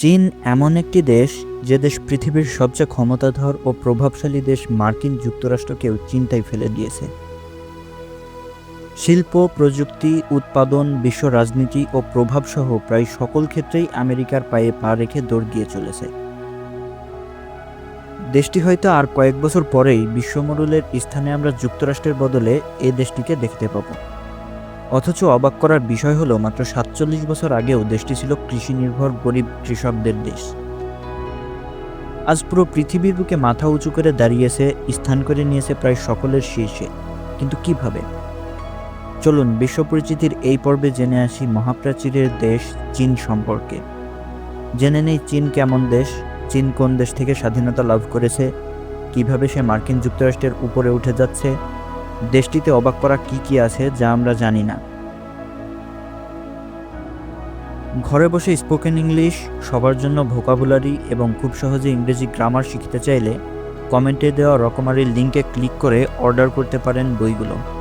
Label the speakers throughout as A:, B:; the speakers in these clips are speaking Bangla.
A: চীন এমন একটি দেশ যে দেশ পৃথিবীর সবচেয়ে ক্ষমতাধর ও প্রভাবশালী দেশ মার্কিন যুক্তরাষ্ট্রকেও চিন্তায় ফেলে দিয়েছে। শিল্প, প্রযুক্তি, উৎপাদন, বিশ্ব রাজনীতি ও প্রভাবসহ প্রায় সকল ক্ষেত্রেই আমেরিকার পায়ে পা রেখে দৌড় দিয়ে চলেছে। দেশটি হয়তো আর কয়েক বছর পরেই বিশ্বমডলের স্থানে আমরা যুক্তরাষ্ট্রের বদলে এ দেশটিকে দেখতে পাব। অথচ অবাক করার বিষয় হলো, মাত্র সাতচল্লিশ বছর আগেও দেশটি ছিল কৃষি নির্ভর গরিব কৃষকদের দেশ। আজ পুরো পৃথিবীর বুকে মাথা উঁচু করে দাঁড়িয়েছে, স্থান করে নিয়েছে প্রায় সকলের শীর্ষে। কিন্তু কীভাবে? চলুন বিশ্ব পরিচিতির এই পর্বে জেনে আসি মহাপ্রাচীরের দেশ চীন সম্পর্কে। জেনে নেই চীন কেমন দেশ, চীন কোন দেশ থেকে স্বাধীনতা লাভ করেছে, কীভাবে সে মার্কিন যুক্তরাষ্ট্রের উপরে উঠে যাচ্ছে, দেশটিতে অবাক করা কি কি আছে যা আমরা জানি না। ঘরে বসে স্পোকেন ইংলিশ সবার জন্য ভোকাবুলারি এবং খুব সহজে ইংরেজি গ্রামার শিখতে চাইলে কমেন্টে দেওয়া রকমারি লিঙ্কে ক্লিক করে অর্ডার করতে পারেন বইগুলো।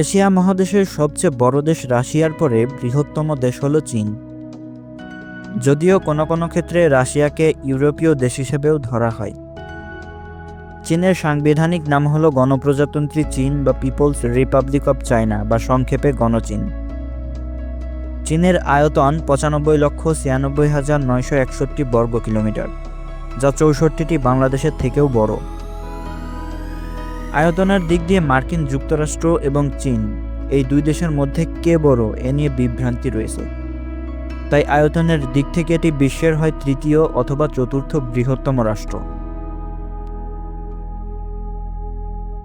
A: এশিয়া মহাদেশের সবচেয়ে বড় দেশ রাশিয়ার পরে বৃহত্তম দেশ হল চীন। যদিও কোনো কোনো ক্ষেত্রে রাশিয়াকে ইউরোপীয় দেশ হিসেবেও ধরা হয়। চীনের সাংবিধানিক নাম হল গণপ্রজাতন্ত্রী চীন বা পিপলস রিপাবলিক অব চায়না বা সংক্ষেপে গণচীন। চীনের আয়তন পঁচানব্বই লক্ষ ছিয়ানব্বই হাজার নয়শো একষট্টি বর্গ কিলোমিটার যা চৌষট্টিটি বাংলাদেশের থেকেও বড়। আয়তনের দিক দিয়ে মার্কিন যুক্তরাষ্ট্র এবং চীন, এই দুই দেশের মধ্যে কে বড় এ নিয়ে বিভ্রান্তি রয়েছে। তাই আয়তনের দিক থেকে এটি বিশ্বের হয় তৃতীয় অথবা চতুর্থ বৃহত্তম রাষ্ট্র।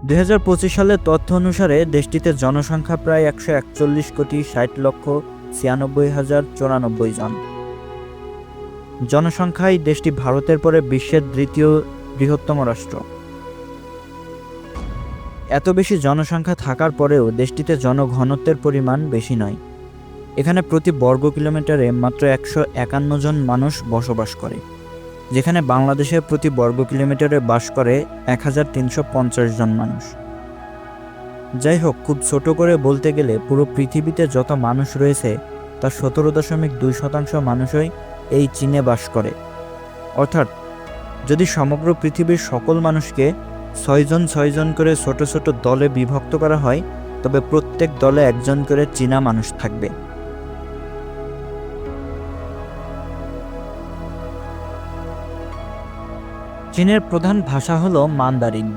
A: দু হাজার পঁচিশ সালের তথ্য অনুসারে দেশটিতে জনসংখ্যা প্রায় একশো একচল্লিশ কোটি ষাট লক্ষ ছিয়ানব্বই হাজার চৌরানব্বই জন। জনসংখ্যায় দেশটি ভারতের পরে বিশ্বের দ্বিতীয় বৃহত্তম রাষ্ট্র। এত বেশি জনসংখ্যা থাকার পরেও দেশটিতে জনঘনত্বের পরিমাণ বেশি নয়। এখানে প্রতি বর্গ কিলোমিটারে মাত্র একশো একান্ন জন মানুষ বসবাস করে, যেখানে বাংলাদেশে প্রতি বর্গ কিলোমিটারে বাস করে এক হাজার তিনশো পঞ্চাশ জন মানুষ। যাই হোক, খুব ছোট করে বলতে গেলে পুরো পৃথিবীতে যত মানুষ রয়েছে, তার সতেরো দশমিক দুই শতাংশ মানুষই এই চীনে বাস করে। অর্থাৎ, যদি সমগ্র পৃথিবীর সকল মানুষকে ছয়জন ছয়জন করে ছোট ছোট দলে বিভক্ত করা হয়, তবে প্রত্যেক দলে একজন করে চীনা মানুষ থাকবে। চীনের প্রধান ভাষা হলো মান্দারিন।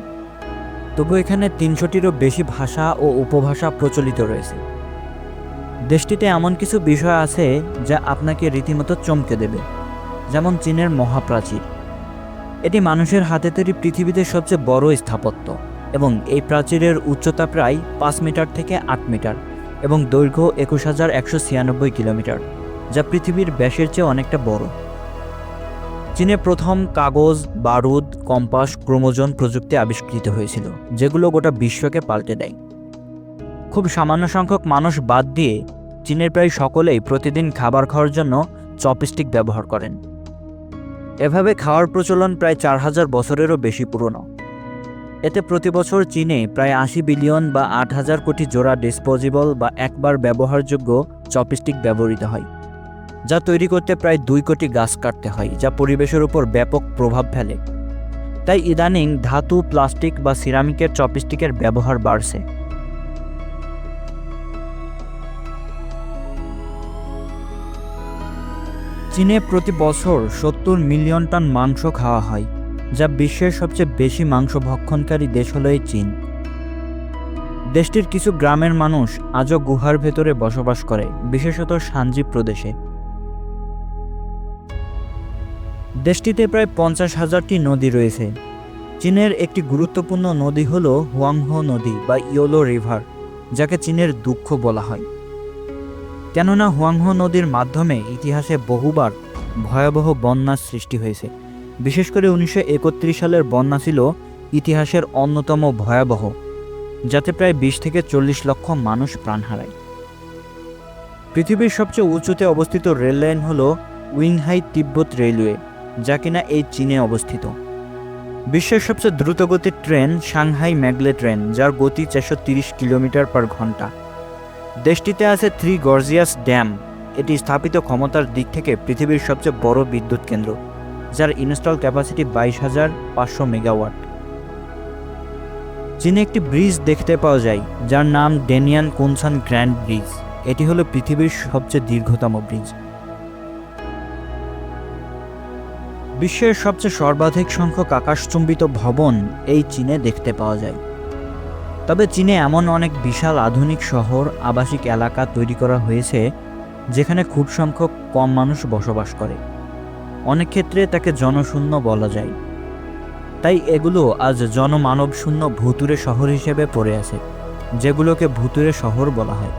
A: তবু এখানে তিনশোটিরও বেশি ভাষা ও উপভাষা প্রচলিত রয়েছে। দেশটিতে এমন কিছু বিষয় আছে যা আপনাকে রীতিমতো চমকে দেবে, যেমন চীনের মহাপ্রাচীর। এটি মানুষের হাতে তৈরি পৃথিবীতে সবচেয়ে বড় স্থাপত্য এবং এই প্রাচীরের উচ্চতা প্রায় পাঁচ মিটার থেকে আট মিটার এবং দৈর্ঘ্য একুশ হাজার একশো ছিয়ানব্বই কিলোমিটার, যা পৃথিবীর ব্যাসের চেয়ে অনেকটা বড়। চীনে প্রথম কাগজ, বারুদ, কম্পাস ক্রোমোজন প্রযুক্তি আবিষ্কৃত হয়েছিল, যেগুলো গোটা বিশ্বকে পাল্টে দেয়। খুব সামান্য সংখ্যক মানুষ বাদ দিয়ে চীনের প্রায় সকলেই প্রতিদিন খাবার খাওয়ার জন্য চপস্টিক ব্যবহার করেন। এভাবে খাওয়ার প্রচলন প্রায় চার হাজার বছরেরও বেশি পুরনো। এতে প্রতি বছর চীনে প্রায় আশি বিলিয়ন বা আট হাজার কোটি জোড়া ডিসপোজেবল বা একবার ব্যবহারযোগ্য চপস্টিক ব্যবহৃত হয়, যা তৈরি করতে প্রায় দুই কোটি গাছ কাটতে হয়, যা পরিবেশের উপর ব্যাপক প্রভাব ফেলে। তাই ইদানিং ধাতু, প্লাস্টিক বা সিরামিকের চপস্টিকের ব্যবহার বাড়ছে। চীনে প্রতি বছর সত্তর মিলিয়ন টন মাংস খাওয়া হয়, যা বিশ্বের সবচেয়ে বেশি মাংস ভক্ষণকারী দেশ হল এই চীন। দেশটির কিছু গ্রামের মানুষ আজও গুহার ভেতরে বসবাস করে, বিশেষত সানজি প্রদেশে। দেশটিতে প্রায় পঞ্চাশ হাজারটি নদী রয়েছে। চীনের একটি গুরুত্বপূর্ণ নদী হল হুয়াংহো নদী বা ইয়োলো রিভার, যাকে চীনের দুঃখ বলা হয়। কেননা হুয়াংহো নদীর মাধ্যমে ইতিহাসে বহুবার ভয়াবহ বন্যার সৃষ্টি হয়েছে। বিশেষ করে উনিশশো একত্রিশ সালের বন্যা ছিল ইতিহাসের অন্যতম ভয়াবহ, যাতে প্রায় বিশ থেকে চল্লিশ লক্ষ মানুষ প্রাণ হারায়। পৃথিবীর সবচেয়ে উঁচুতে অবস্থিত রেললাইন হল উইংহাই তিব্বত রেলওয়ে, যা কিনা এই চীনে অবস্থিত। বিশ্বের সবচেয়ে দ্রুতগতির ট্রেন সাংহাই ম্যাগলে ট্রেন, যার গতি চারশো কিলোমিটার পার ঘণ্টা। দেশটিতে আছে থ্রি গর্জিয়াস ড্যাম এটি স্থাপিত ক্ষমতার দিক থেকে পৃথিবীর সবচেয়ে বড় বিদ্যুৎ কেন্দ্র, যার ইনস্টল ক্যাপাসিটি বাইশ হাজার পাঁচশো মেগাওয়াট। চীনে একটি ব্রিজ দেখতে পাওয়া যায়, যার নাম ডেনিয়ান কুনসান গ্র্যান্ড ব্রিজ, এটি হলো পৃথিবীর সবচেয়ে দীর্ঘতম ব্রিজ। বিশ্বের সবচেয়ে সর্বাধিক সংখ্যক আকাশচুম্বিত ভবন এই চীনে দেখতে পাওয়া যায়। তবে চীনে এমন অনেক বিশাল আধুনিক শহর, আবাসিক এলাকা তৈরি করা হয়েছে, যেখানে খুব সংখ্যক কম মানুষ বসবাস করে। অনেক ক্ষেত্রে তাকে জনশূন্য বলা যায়। তাই এগুলো আজ জনমানবশূন্য ভুতুরে শহর হিসেবে পড়ে আছে, যেগুলোকে ভুতুরে শহর বলা হয়।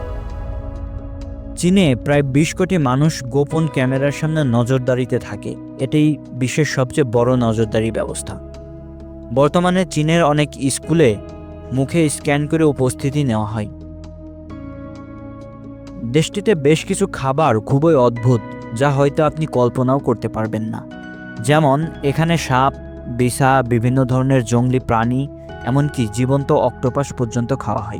A: চীনে প্রায় বিশ কোটি মানুষ গোপন ক্যামেরার সামনে নজরদারিতে থাকে। এটাই বিশ্বের সবচেয়ে বড় নজরদারি ব্যবস্থা। বর্তমানে চীনের অনেক স্কুলে মুখে স্ক্যান করে উপস্থিতি নেওয়া হয়। দেশটিতে বেশ কিছু খাবার খুবই অদ্ভুত, যা হয়তো আপনি কল্পনাও করতে পারবেন না। যেমন, এখানে সাপ বিছা বিভিন্ন ধরনের জঙ্গলি প্রাণী, এমনকি জীবন্ত অক্টোপাস পর্যন্ত খাওয়া হয়।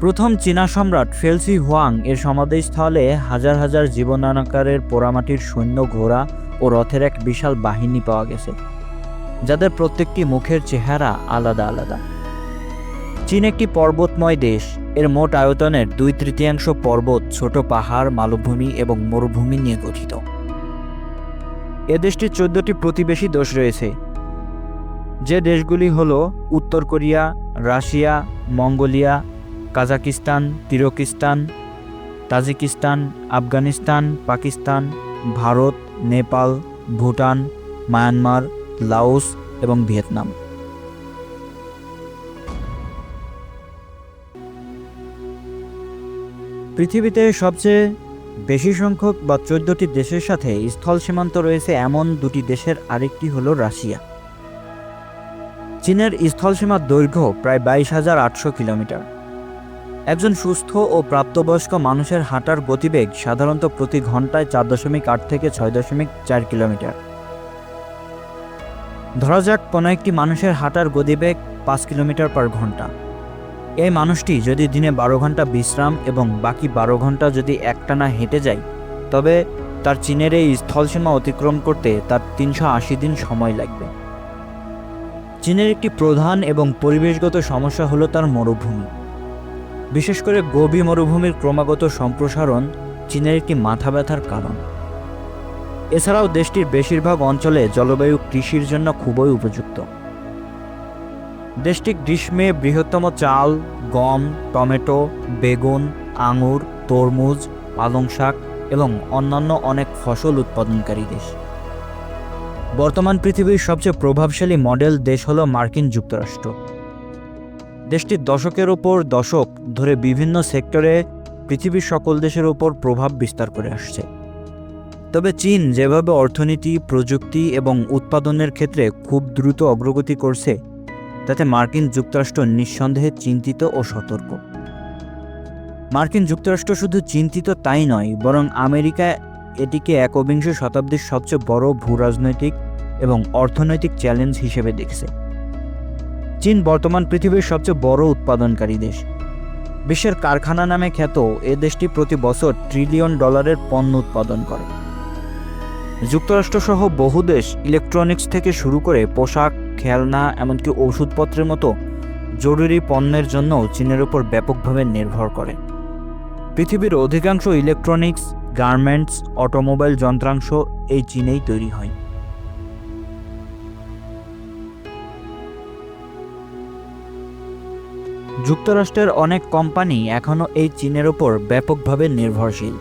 A: প্রথম চীনা সম্রাট ফেলসি হুয়াং এর সমাধিস্থলে হাজার হাজার জীবনানাকারের পোড়ামাটির সৈন্য ঘোড়া ও রথের এক বিশাল বাহিনী পাওয়া গেছে। যাদের প্রত্যেকটি মুখের চেহারা আলাদা আলাদা। চীন একটি পর্বতময় দেশ। এর মোট আয়তনের দুই তৃতীয়াংশ পর্বত ছোট পাহাড়, মালভূমি এবং মরুভূমি নিয়ে গঠিত। এ দেশটির চোদ্দটি প্রতিবেশী দেশ রয়েছে। যে দেশগুলি হল উত্তর Korea, Russia, Mongolia, Kazakhstan, তিরকিস্তান, Tajikistan, Afghanistan, Pakistan, Bharat, Nepal, Bhutan, Myanmar Laos এবং ভিয়েতনাম। পৃথিবীতে সবচেয়ে বেশি সংখ্যক বা চোদ্দটি দেশের সাথে স্থল সীমান্ত রয়েছে এমন দুটি দেশের আরেকটি হল রাশিয়া। চীনের স্থলসীমার দৈর্ঘ্য প্রায় বাইশ হাজার আটশো কিলোমিটার। একজন সুস্থ ও প্রাপ্তবয়স্ক মানুষের হাঁটার গতিবেগ সাধারণত প্রতি ঘন্টায় চার দশমিক আট থেকে ছয় দশমিক চার কিলোমিটার। ধরা যাক কোনো একটি মানুষের হাঁটার গতিবেগ পাঁচ কিলোমিটার পার ঘণ্টা। এই মানুষটি যদি দিনে বারো ঘণ্টা বিশ্রাম এবং বাকি বারো ঘণ্টা যদি একটানা হেঁটে যায়, তবে তার চীনের এই স্থলসীমা অতিক্রম করতে তার তিনশো আশি দিন সময় লাগবে। চীনের একটি প্রধান এবং পরিবেশগত সমস্যা হলো তার মরুভূমি। বিশেষ করে গভীর মরুভূমির ক্রমাগত সম্প্রসারণ চীনের একটি মাথা ব্যথার কারণ। এছাড়াও দেশটির বেশিরভাগ অঞ্চলে জলবায়ু কৃষির জন্য খুবই উপযুক্ত। দেশটি গ্রীষ্মে বৃহত্তম চাল, গম, টমেটো, বেগুন, আঙুর, তরমুজ পালং শাক এবং অন্যান্য অনেক ফসল উৎপাদনকারী দেশ। বর্তমান পৃথিবীর সবচেয়ে প্রভাবশালী মডেল দেশ হল মার্কিন যুক্তরাষ্ট্র। দেশটি দশকের ওপর দশক ধরে বিভিন্ন সেক্টরে পৃথিবীর সকল দেশের ওপর প্রভাব বিস্তার করে আসছে। তবে চীন যেভাবে অর্থনীতি, প্রযুক্তি এবং উৎপাদনের ক্ষেত্রে খুব দ্রুত অগ্রগতি করছে, তাতে মার্কিন যুক্তরাষ্ট্র নিঃসন্দেহে চিন্তিত ও সতর্ক। মার্কিন যুক্তরাষ্ট্র শুধু চিন্তিত তাই নয়, বরং আমেরিকা এটিকে একবিংশ শতাব্দীর সবচেয়ে বড় ভূরাজনৈতিক এবং অর্থনৈতিক চ্যালেঞ্জ হিসেবে দেখছে। চীন বর্তমান পৃথিবীর সবচেয়ে বড় উৎপাদনকারী দেশ। বিশ্বের কারখানা নামে খ্যাত, এ দেশটি প্রতি বছর ট্রিলিয়ন ডলারের পণ্য উৎপাদন করে। যুক্তরাষ্ট্রসহ বহু দেশ ইলেকট্রনিক্স থেকে শুরু করে পোশাক, খেলনা, এমনকি ওষুধপত্রের মতো জরুরি পণ্যের জন্যও চীনের উপর ব্যাপকভাবে নির্ভর করে। পৃথিবীর অধিকাংশ ইলেকট্রনিক্স গার্মেন্টস অটোমোবাইল যন্ত্রাংশ এই চীনেই তৈরি হয়। যুক্তরাষ্ট্রের অনেক কোম্পানি এখনও এই চীনের ওপর ব্যাপকভাবে নির্ভরশীল,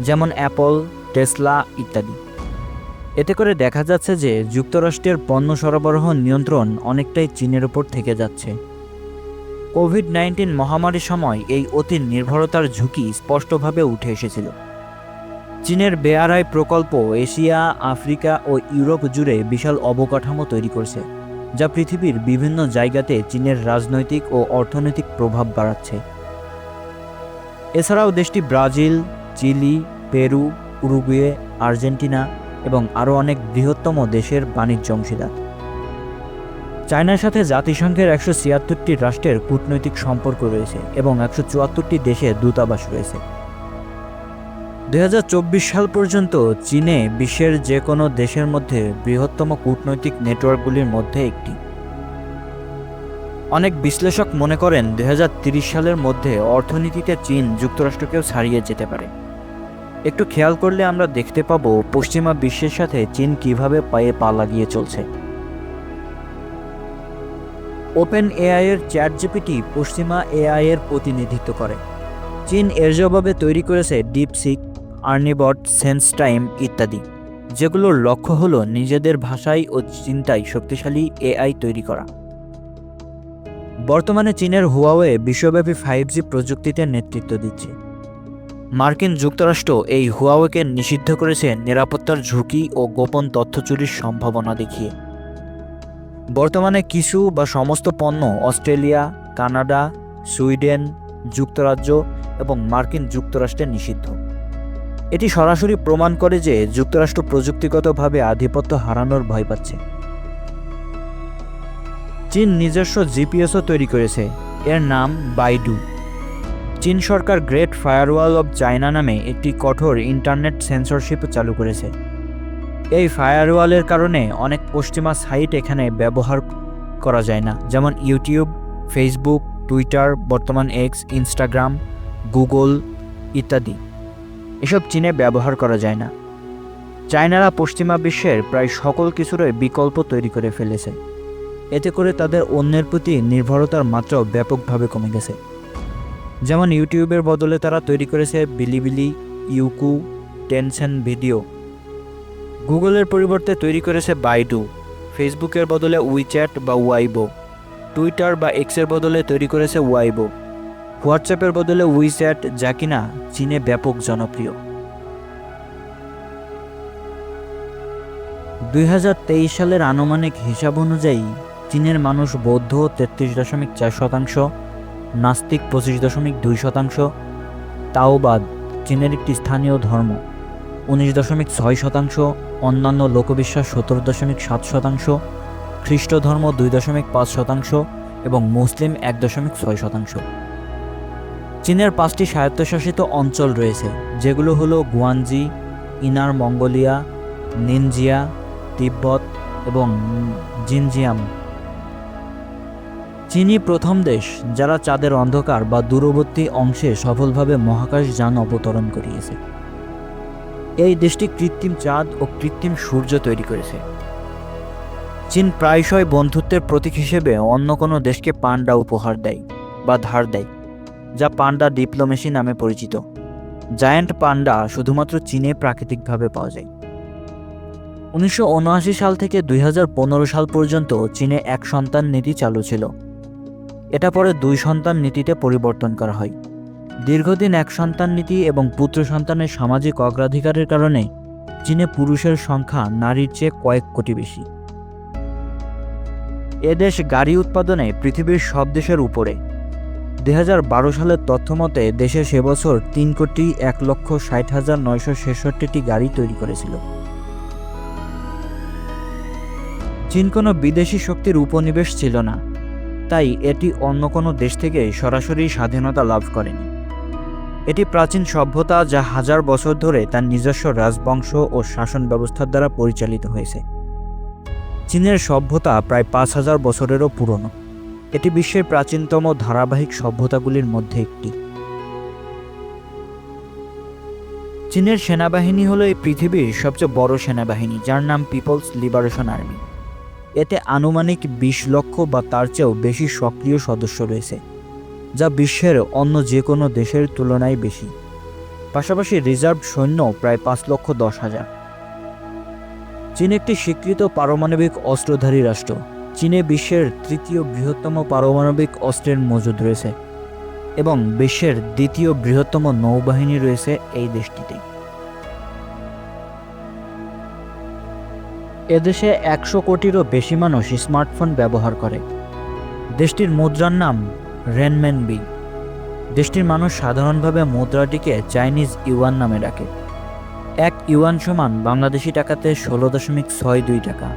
A: যেমন অ্যাপল, টেসলা ইত্যাদি। এতে করে দেখা যাচ্ছে যে যুক্তরাষ্ট্রের পণ্য সরবরাহ নিয়ন্ত্রণ অনেকটাই চীনের ওপর থেকে যাচ্ছে। কোভিড নাইন্টিন মহামারীর সময় এই অতি নির্ভরতার ঝুঁকি স্পষ্টভাবে উঠে এসেছিল। চীনের বেআরআই প্রকল্প এশিয়া, আফ্রিকা ও ইউরোপ জুড়ে বিশাল অবকাঠামো তৈরি করছে, যা পৃথিবীর বিভিন্ন জায়গাতে চীনের রাজনৈতিক ও অর্থনৈতিক প্রভাব বাড়াচ্ছে। এছাড়াও দেশটি Brazil, Chile, Peru, Uruguay, Argentina এবং আরও অনেক বৃহত্তম দেশের বাণিজ্য অংশীদার। চায়নার সাথে জাতিসংঘের একশো ছিয়াত্তরটি রাষ্ট্রের কূটনৈতিক সম্পর্ক রয়েছে এবং একশো চুয়াত্তরটি দেশে দূতাবাস রয়েছে। দুই হাজার চব্বিশ সাল পর্যন্ত চীনে বিশ্বের যে কোনো দেশের মধ্যে বৃহত্তম কূটনৈতিক নেটওয়ার্কগুলির মধ্যে একটি। অনেক বিশ্লেষক মনে করেন দুই সালের মধ্যে অর্থনীতিতে চীন যুক্তরাষ্ট্রকেও ছাড়িয়ে যেতে পারে। একটু খেয়াল করলে আমরা দেখতে পাবো পশ্চিমা বিশ্বের সাথে চীন কীভাবে পায়ে পা লাগিয়ে চলছে। ওপেন এআই এর চ্যাট জিপিটি পশ্চিমা এআই এর প্রতিনিধিত্ব করে। চীন এর জবাবে তৈরি করেছে ডিপসিক আর্নিবট সেন্স টাইম ইত্যাদি যেগুলোর লক্ষ্য হলো নিজেদের ভাষায় ও চিন্তায় শক্তিশালী এআই তৈরি করা। বর্তমানে চীনের হুয়াওয়ে বিশ্বব্যাপী ফাইভ জি প্রযুক্তিতে নেতৃত্ব দিচ্ছে। মার্কিন যুক্তরাষ্ট্র এই হুয়াওয়েকে নিষিদ্ধ করেছে নিরাপত্তার ঝুঁকি ও গোপন তথ্য চুরির সম্ভাবনা দেখিয়ে। বর্তমানে কিছু বা সমস্ত পণ্য অস্ট্রেলিয়া, কানাডা, সুইডেন, যুক্তরাজ্য এবং মার্কিন যুক্তরাষ্ট্রে নিষিদ্ধ। এটি সরাসরি প্রমাণ করে যে যুক্তরাষ্ট্র প্রযুক্তিগতভাবে আধিপত্য হারানোর ভয় পাচ্ছে। চীন নিজস্ব জিপিএসও তৈরি করেছে। এর নাম বাইডু। চীন সরকার গ্রেট ফায়ারওয়াল অব চায়না নামে একটি কঠোর ইন্টারনেট সেন্সরশিপ চালু করেছে। এই ফায়ারওয়ালের কারণে অনেক পশ্চিমা সাইট এখানে ব্যবহার করা যায় না, যেমন ইউটিউব, ফেসবুক, টুইটার, বর্তমান এক্স, ইনস্টাগ্রাম, গুগল ইত্যাদি। এসব চীনে ব্যবহার করা যায় না। চায়নারা পশ্চিমা বিশ্বের প্রায় সকল কিছুরই বিকল্প তৈরি করে ফেলেছে। এতে করে তাদের অন্যের প্রতি নির্ভরতার মাত্রাও ব্যাপকভাবে কমে গেছে। যেমন ইউটিউবের বদলে তারা তৈরি করেছে বিলিবিলি, ইউকু টেনশন ভিডিও। গুগলের পরিবর্তে তৈরি করেছে বাইডু, ফেসবুকের বদলে উইচ্যাট বা ওয়াইবো, টুইটার বা এক্সের বদলে তৈরি করেছে ওয়াইবো, হোয়াটসঅ্যাপের বদলে উইচ্যাট, যা কিনা চীনে ব্যাপক জনপ্রিয়। দুই হাজার তেইশ সালের আনুমানিক হিসাব অনুযায়ী চীনের মানুষ বৌদ্ধ তেত্রিশ দশমিক চার শতাংশ নাস্তিক পঁচিশ দশমিক দুই শতাংশ তাওবাদ চীনের একটি স্থানীয় ধর্ম। উনিশ দশমিক ছয় শতাংশ, অন্যান্য লোকবিশ্বাস সতেরো দশমিক সাত শতাংশ, খ্রিস্ট ধর্ম দুই দশমিক পাঁচ শতাংশ এবং মুসলিম এক দশমিক ছয় শতাংশ। চীনের পাঁচটি স্বায়ত্তশাসিত অঞ্চল রয়েছে, যেগুলো হলো গুয়ানজি, ইনার মঙ্গোলিয়া, নিনজিয়া, তিব্বত এবং জিনজিয়াম। চীনই প্রথম দেশ যারা চাঁদের অন্ধকার বা দূরবর্তী অংশে সফলভাবে মহাকাশ যান অবতরণ করিয়েছে। এই দেশটি কৃত্রিম চাঁদ ও কৃত্রিম সূর্য তৈরি করেছে। চীন প্রায়শই বন্ধুত্বের প্রতীক হিসেবে অন্য কোনো দেশকে পান্ডা উপহার দেয় বা ধার দেয়, যা পান্ডা ডিপ্লোমেসি নামে পরিচিত। জায়ান্ট পান্ডা শুধুমাত্র চীনে প্রাকৃতিকভাবে পাওয়া যায়। উনিশশো উনআশি সাল থেকে দুই হাজার পনেরো সাল পর্যন্ত চীনে এক সন্তান নীতি চালু ছিল। এটা পরে দুই সন্তান নীতিতে পরিবর্তন করা হয়। দীর্ঘদিন এক সন্তান নীতি এবং পুত্র সন্তানের সামাজিক অগ্রাধিকারের কারণে চীনে পুরুষের সংখ্যা নারীর চেয়ে কয়েক কোটি বেশি। এদেশ গাড়ি উৎপাদনে পৃথিবীর সব দেশের উপরে। দু হাজার বারো সালের তথ্য মতে দেশে সে বছর তিন কোটি এক লক্ষ ষাট হাজার নয়শো ছেষট্টিটি গাড়ি তৈরি করেছিল। চীন কোনো বিদেশি শক্তির উপনিবেশ ছিল না। তাই এটি অন্য কোনো দেশ থেকে সরাসরি স্বাধীনতা লাভ করেনি। এটি প্রাচীন সভ্যতা যা হাজার বছর ধরে তার নিজস্ব রাজবংশ ও শাসন ব্যবস্থার দ্বারা পরিচালিত হয়েছে। চীনের সভ্যতা প্রায় পাঁচ হাজার বছরেরও পুরনো। এটি বিশ্বের প্রাচীনতম ধারাবাহিক সভ্যতাগুলির মধ্যে একটি। চীনের সেনাবাহিনী হলো এই পৃথিবীর সবচেয়ে বড় সেনাবাহিনী, যার নাম পিপলস লিবারেশন আর্মি। এতে আনুমানিক বিশ লক্ষ বা তার চেয়েও বেশি সক্রিয় সদস্য রয়েছে, যা বিশ্বের অন্য যে কোনো দেশের তুলনায় বেশি। পাশাপাশি রিজার্ভ সৈন্য প্রায় পাঁচ লক্ষ দশ হাজার। চীন একটি স্বীকৃত পারমাণবিক অস্ত্রধারী রাষ্ট্র। চীনে বিশ্বের তৃতীয় বৃহত্তম পারমাণবিক অস্ত্রের মজুদ রয়েছে এবং বিশ্বের দ্বিতীয় বৃহত্তম নৌবাহিনী রয়েছে এই দেশটিতে। এদেশে একশো কোটিরও বেশি মানুষ স্মার্টফোন ব্যবহার করে। দেশটির মুদ্রার নাম রেনমেনবি দেশটির মানুষ সাধারণভাবে মুদ্রাটিকে চাইনিজ ইউয়ান নামে ডাকে। এক ইউয়ান সমান বাংলাদেশি টাকাতে ষোলো দশমিক ছয় দুই টাকা।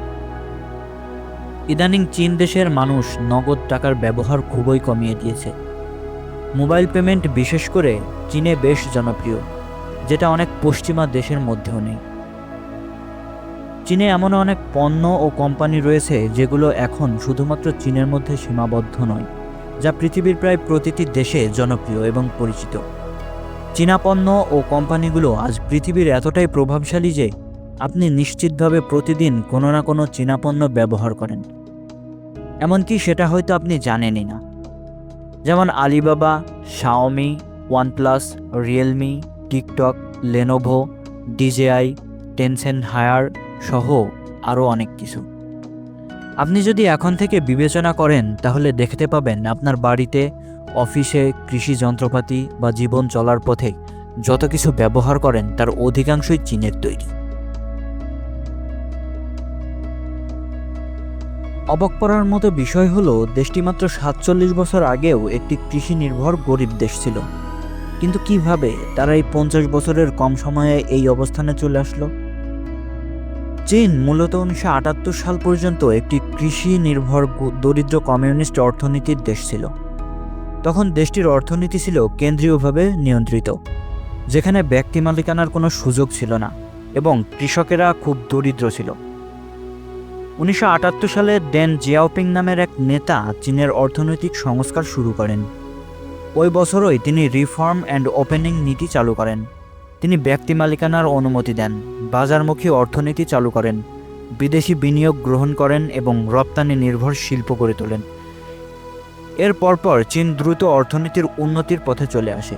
A: ইদানিং চীন দেশের মানুষ নগদ টাকার ব্যবহার খুবই কমিয়ে দিয়েছে। মোবাইল পেমেন্ট বিশেষ করে চীনে বেশ জনপ্রিয়, যেটা অনেক পশ্চিমা দেশের মধ্যেও নেই। চীনে এমন অনেক পণ্য ও কোম্পানি রয়েছে যেগুলো এখন শুধুমাত্র চীনের মধ্যে সীমাবদ্ধ নয়, যা পৃথিবীর প্রায় প্রতিটি দেশে জনপ্রিয় এবং পরিচিত। চীনা পণ্য ও কোম্পানিগুলো আজ পৃথিবীর এতটাই প্রভাবশালী যে আপনি নিশ্চিতভাবে প্রতিদিন কোনো না কোনো চীনা পণ্য ব্যবহার করেন। এমনকি সেটা হয়তো আপনি জানেনই না। যেমন Alibaba, Xiaomi, OnePlus, Realme, TikTok, Lenovo, DJI Tencent Haier সহ আরও অনেক কিছু। আপনি যদি এখন থেকে বিবেচনা করেন, তাহলে দেখতে পাবেন আপনার বাড়িতে, অফিসে, কৃষি যন্ত্রপাতি বা জীবন চলার পথে যত কিছু ব্যবহার করেন, তার অধিকাংশই চীনের তৈরি। অবাক করার মতো বিষয় হলো, দেশটি মাত্র সাতচল্লিশ বছর আগেও একটি কৃষি নির্ভর গরিব দেশ ছিল। কিন্তু কীভাবে তারা এই পঞ্চাশ বছরের কম সময়ে এই অবস্থানে চলে আসলো? চীন মূলত উনিশশো আটাত্তর সাল পর্যন্ত একটি কৃষি নির্ভর দরিদ্র কমিউনিস্ট অর্থনীতির দেশ ছিল। তখন দেশটির অর্থনীতি ছিল কেন্দ্রীয়ভাবে নিয়ন্ত্রিত, যেখানে ব্যক্তি মালিকানার কোনো সুযোগ ছিল না এবং কৃষকেরা খুব দরিদ্র ছিল। উনিশশো আটাত্তর সালে ডেন জিয়াওপিং নামের এক নেতা চীনের অর্থনৈতিক সংস্কার শুরু করেন। ওই বছরই তিনি রিফর্ম অ্যান্ড ওপেনিং নীতি চালু করেন। তিনি ব্যক্তি মালিকানার অনুমতি দেন, বাজারমুখী অর্থনীতি চালু করেন, বিদেশি বিনিয়োগ গ্রহণ করেন এবং রপ্তানি নির্ভর শিল্প গড়ে তোলেন। এর পরপর চীন দ্রুত অর্থনীতির উন্নতির পথে চলে আসে।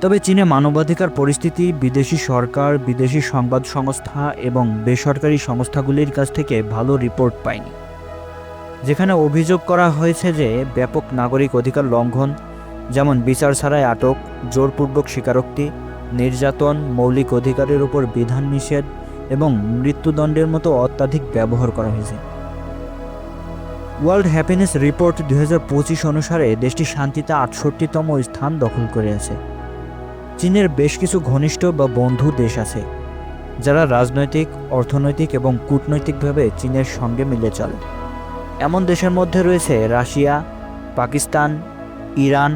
A: তবে চীনে মানবাধিকার পরিস্থিতি, বিদেশি সরকার, বিদেশি সংবাদ সংস্থা এবং বেসরকারি সংস্থাগুলির কাছ থেকে ভালো রিপোর্ট পায়নি। যেখানে অভিযোগ করা হয়েছে যে, ব্যাপক নাগরিক অধিকার লঙ্ঘন যেমন বিচার ছাড়াই আটক, জোরপূর্বক স্বীকারোক্তি, নির্যাতন, মৌলিক অধিকারের উপর বিধান নিষেধ এবং মৃত্যুদণ্ডের মতো অত্যাধিক ব্যবহার করা হয়েছে। ওয়ার্ল্ড হ্যাপিনেস রিপোর্ট দুই হাজার পঁচিশ অনুসারে দেশটি শান্তিতে আটষট্টিতম স্থান দখল করে আছে। চীনের বেশ কিছু ঘনিষ্ঠ বা বন্ধু দেশ আছে, যারা রাজনৈতিক, অর্থনৈতিক এবং কূটনৈতিকভাবে চীনের সঙ্গে মিলে চলে। এমন দেশের মধ্যে রয়েছে রাশিয়া, পাকিস্তান, ইরান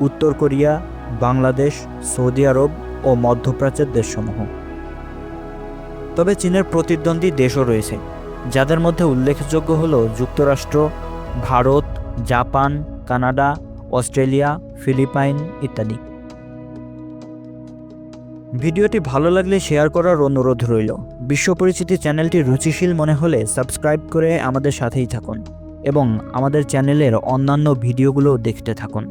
A: উত্তর কোরিয়া, বাংলাদেশ, সৌদি আরব ও মধ্যপ্রাচ্যের দেশসমূহ। তবে চীনের প্রতিদ্বন্দ্বী দেশও রয়েছে, যাদের মধ্যে উল্লেখযোগ্য হল যুক্তরাষ্ট্র, Bharat, Japan, Canada, Australia, Philippines ইত্যাদি। ভিডিওটি ভালো লাগলে শেয়ার করার অনুরোধ রইল। বিশ্ব পরিচিতি চ্যানেলটি রুচিশীল মনে হলে সাবস্ক্রাইব করে আমাদের সাথেই থাকুন এবং আমাদের চ্যানেলের অন্যান্য ভিডিওগুলো দেখতে থাকুন।